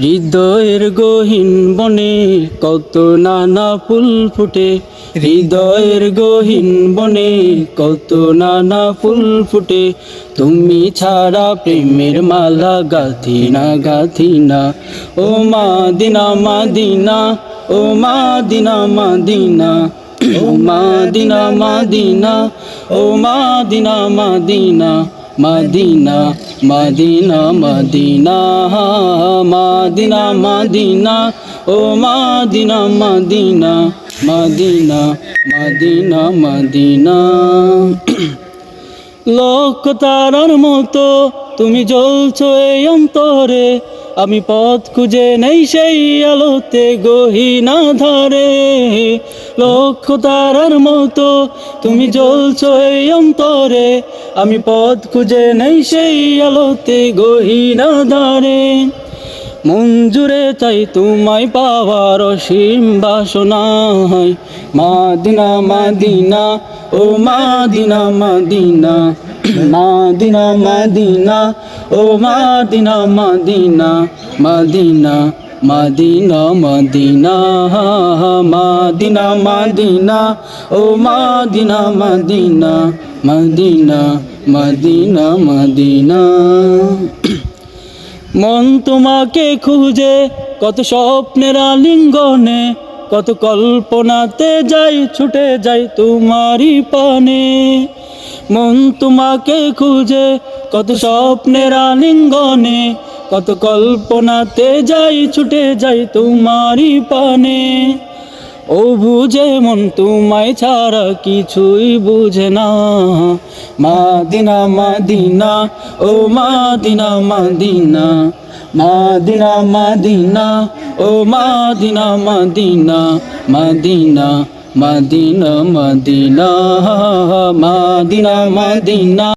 হৃদয়ের গহীন বনে কত নানা ফুল ফুটে। হৃদয়ের গহীন বনে কত নানা ফুল ফুটে। তুমি ছাড়া প্রেমের মালা গাথি না গাথি না ও মা দিনা মা দিনা ও মাদিনা মাদিনা। ও মাদিনা মাদিনা, ও মাদিনা মাদিনা মাদিনা। মাদিনা মাদিনা মাদিনা মাদিনা, ও মাদিনা মাদিনা মাদিনা মাদিনা মাদিনা। লোক তারার মতো, তুমি জ্বলছো এই অন্তরে, আমি পথ খুঁজে নেই সেই আলোতে গহিনা ধারে লক্ষ তারার মতো, তুমি জ্বলছো এই অন্তরে। আমি পথ খুঁজে নেই সেই আলোতে গহিনা ধারে মঞ্জুরে চাই তোমায় পাওয়ার অসীম বাসনা হয় মাদিনা মাদিনা, ও মাদিনা মাদিনা। মাদিনা মাদিনা, ও মাদিনা মাদিনা মাদিনা। মাদিনা মাদিনা মাদিনা মাদিনা, ও মাদিনা মাদিনা মাদিনা মাদিনা মাদিনা। মন তোমাকে খুঁজে, কত স্বপ্নের আলিঙ্গনে, কত কল্পনাতে যাই, ছুটে যাই তোমারই পানে। মন তোমাকে খুঁজে, কত স্বপ্নের আলিঙ্গনে কত কল্পনাতে যাই, ছুটে যাই তোমারই পানে। ও বুঝে মন তোমায় ছাড়া কিছুই বুঝে না। মাদিনা মাদিনা, ও মাদিনা মাদিনা। মাদিনা মাদিনা, ও মাদিনা মাদিনা। মাদিনা মাদিনা মাদিনা। মাদিনা মাদিনা।